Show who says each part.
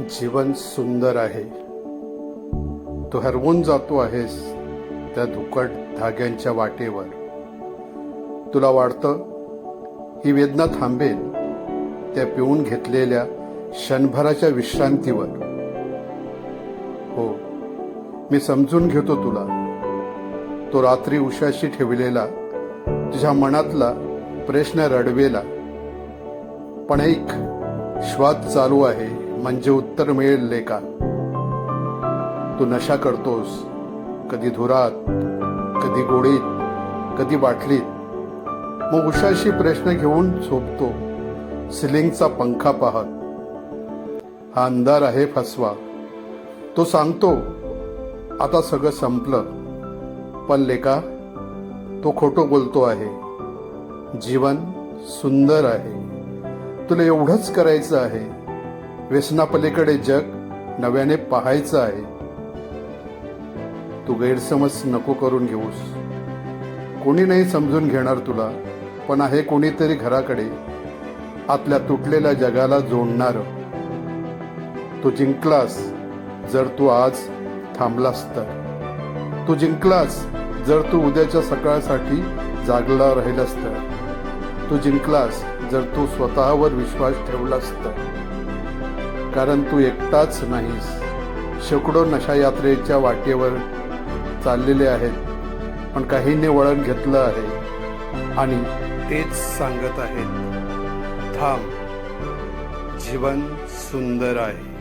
Speaker 1: जीवन सुंदर आहे. तू हरवून जातो आहेस त्या धुकट धाग्यांच्या वाटेवर. तुला वाटतं ही वेदना थांबेल त्या पिऊन घेतलेल्या क्षणभराच्या विश्रांतीवर. हो मी समजून घेतो तुला. तो रात्री उशाशी ठेवलेला तुझ्या मनातला प्रश्न रडवेला. पण एक श्वास चालू आहे. म्हणजे उत्तर मिळेल लेका. तू नशा करतोस. कधी धुरात कधी गोडीत कधी बाटलीत. मग उशाशी प्रश्न घेऊन झोपतो. सिलिंगचा पंखा पाहत. हा अंधार आहे फसवा. तो सांगतो आता सगळं संपलं. पण लेका तो खोटं बोलतो आहे. जीवन सुंदर आहे. तुला एवढंच करायचं आहे. व्यसनापलीकडे जग नव्याने पाहायचं आहे. तू गैरसमज नको करून घेऊस. कोणी नाही समजून घेणार तुला पण आहे कोणीतरी घराकडे आपल्या तुटलेल्या जगाला जोडणार. तू जिंकलास जर तू आज थांबलास तर. तू जिंकलास जर तू उद्याच्या सकाळसाठी जागला राहिलास तर. तू जिंकलास जर तू स्वतःवर विश्वास ठेवलास तर. कारण तू एकटाच नाहीस. शेकडो नशा यात्रेच्या वाटेवर चाललेले आहेत पण काहींनी वळण घेतलं आहे आणि तेच सांगत आहेत थांब जीवन सुंदर आहे.